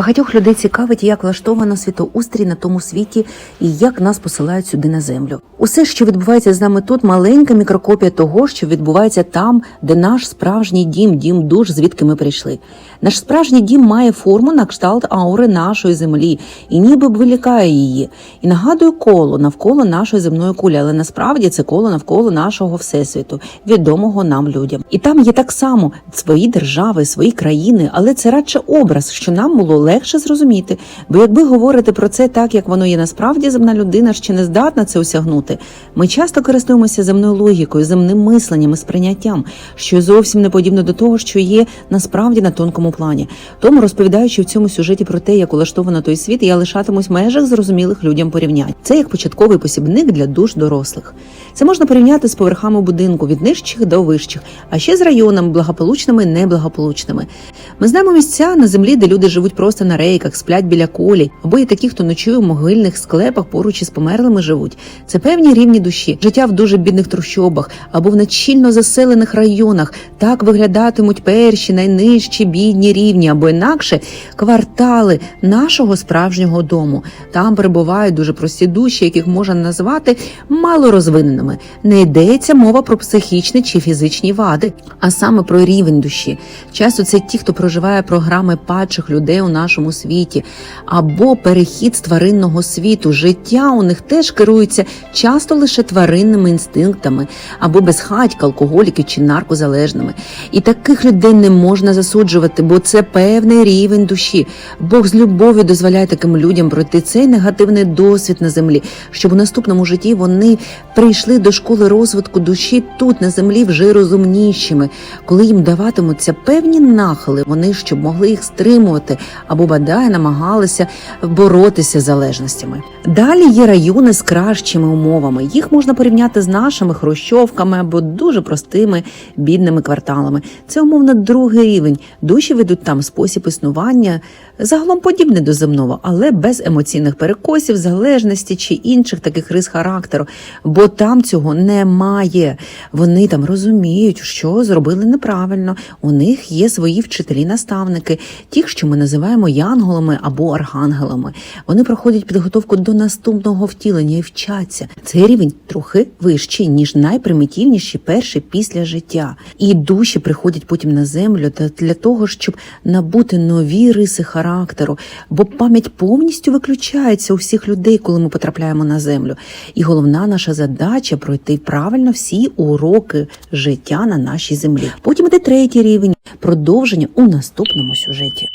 Багатьох людей цікавить, як влаштовано світоустрій на тому світі і як нас посилають сюди на землю. Усе, що відбувається з нами тут, маленька мікрокопія того, що відбувається там, де наш справжній дім, дім душ, звідки ми прийшли. Наш справжній дім має форму на кшталт аури нашої землі і ніби вилікає її. І нагадує коло навколо нашої земної кулі, але насправді це коло навколо нашого всесвіту, відомого нам людям. І там є так само свої держави, свої країни, але це радше образ, що нам було легше зрозуміти. Бо якби говорити про це так, як воно є насправді, земна людина ще не здатна це осягнути. Ми часто користуємося земною логікою, земним мисленням і сприйняттям, що зовсім не подібно до того, що є насправді на тонкому плані. Тому, розповідаючи в цьому сюжеті про те, як улаштовано той світ, я лишатимусь в межах зрозумілих людям порівнянь. Це як початковий посібник для душ дорослих. Це можна порівняти з поверхами будинку від нижчих до вищих, а ще з районами благополучними і неблагополучними. Ми знаємо місця на землі, де люди живуть просто на рейках, сплять біля колі, або є такі, хто ночує в могильних склепах поруч із померлими живуть. Це певні рівні душі, життя в дуже бідних трущобах або в нечільно заселених районах. Так виглядатимуть перші найнижчі бідні рівні, або інакше квартали нашого справжнього дому. Там перебувають дуже прості душі, яких можна назвати малорозвиненими. Не йдеться мова про психічні чи фізичні вади, а саме про рівень душі. Часто це ті, хто проживає програми падших людей у нашому світі, або перехід з тваринного світу. Життя у них теж керується часто лише тваринними інстинктами, або безхатька, алкоголіки чи наркозалежними. І таких людей не можна засуджувати, бо це певний рівень душі. Бог з любов'ю дозволяє таким людям пройти цей негативний досвід на землі, щоб у наступному житті вони прийшли до школи розвитку душі тут на землі вже розумнішими, коли їм даватимуться певні нахили, вони щоб могли їх стримувати або бодай намагалися боротися з залежностями. Далі є райони з кращими умовами. Їх можна порівняти з нашими хрущовками або дуже простими бідними кварталами. Це умовно другий рівень. Душі ведуть там спосіб існування загалом подібне до земного, але без емоційних перекосів, залежності чи інших таких рис характеру, бо там цього немає. Вони там розуміють, що зробили неправильно. У них є свої вчителі-наставники, ті, що ми називаємо янголами або архангелами. Вони проходять підготовку до наступного втілення і вчаться. Цей рівень трохи вищий, ніж найпримітивніші перші після життя. І душі приходять потім на землю та для того, щоб набути нові риси характеру, бо пам'ять повністю виключається у всіх людей, коли ми потрапляємо на землю. І головна наша задача пройти правильно всі уроки життя на нашій землі. Потім іде третій рівень продовження у наступному сюжеті.